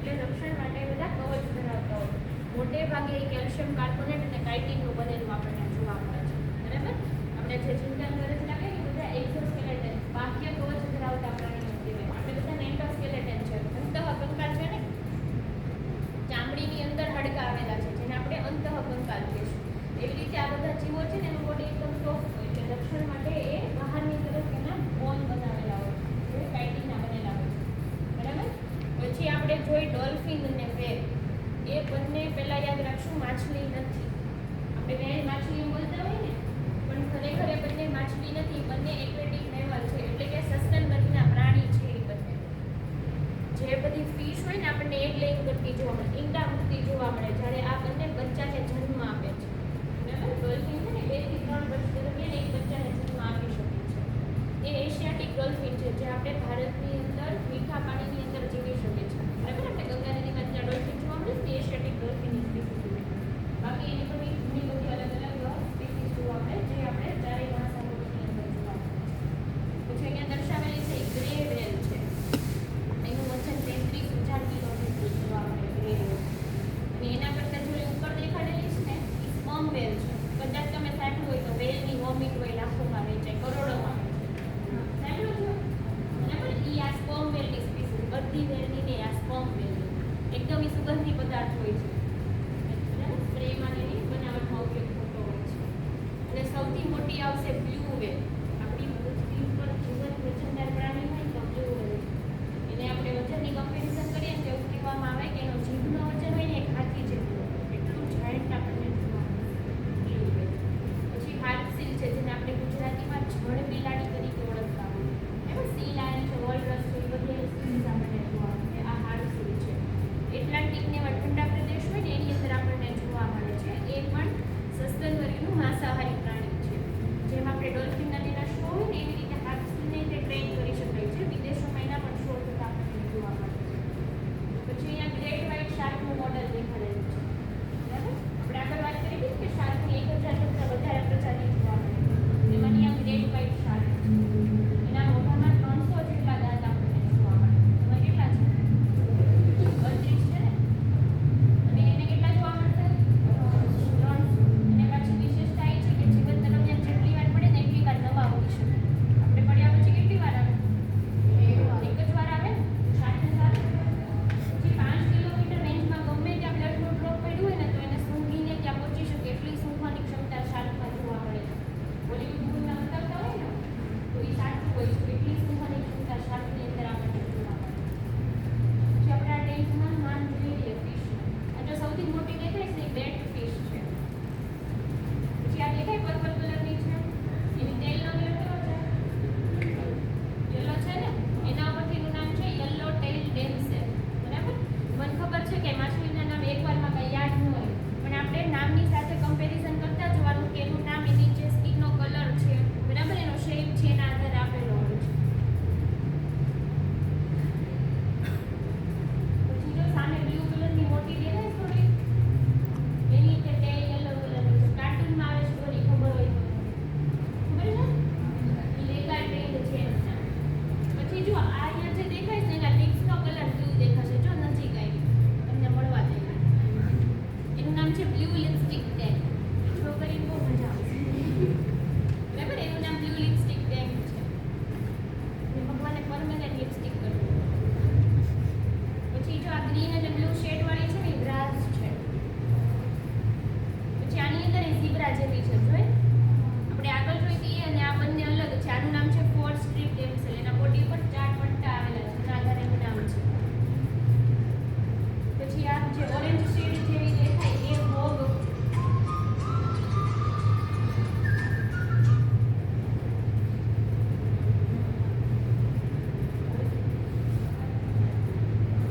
એટલે રક્ષણ માટે બધા કવચ ધરાવતા હોય. મોટે ભાગે એ કેલ્શિયમ કાર્બોનેટ અને કાઇટિનનું બનેલું આપણને જોવા મળે છે. બરાબર? આપણે જે યાદ રાખશું, માછલી નથી. આપણે વેલ માછલી એમ બોલતા હોય ને, પણ ખરેખર એ બંને માછલી નથી, બંને એક્વેટિક મેમલ છે, એટલે કે સસ્તન બધીના પ્રાણી છે એ બંને. જે બધી ફિશ હોય ને, આપણને એક લઈને કરતી જોવા મળે, ઈંડા મૂકતી જોવા મળે, જ્યારે આ બંને બચ્ચા છે નું મોડલ નીકળેલું છે. બરાબર? આપણે આગળ વાત કરી કે શાર્કની એક હજાર કરતાં વધારે પ્રજાતિ જોવા મળે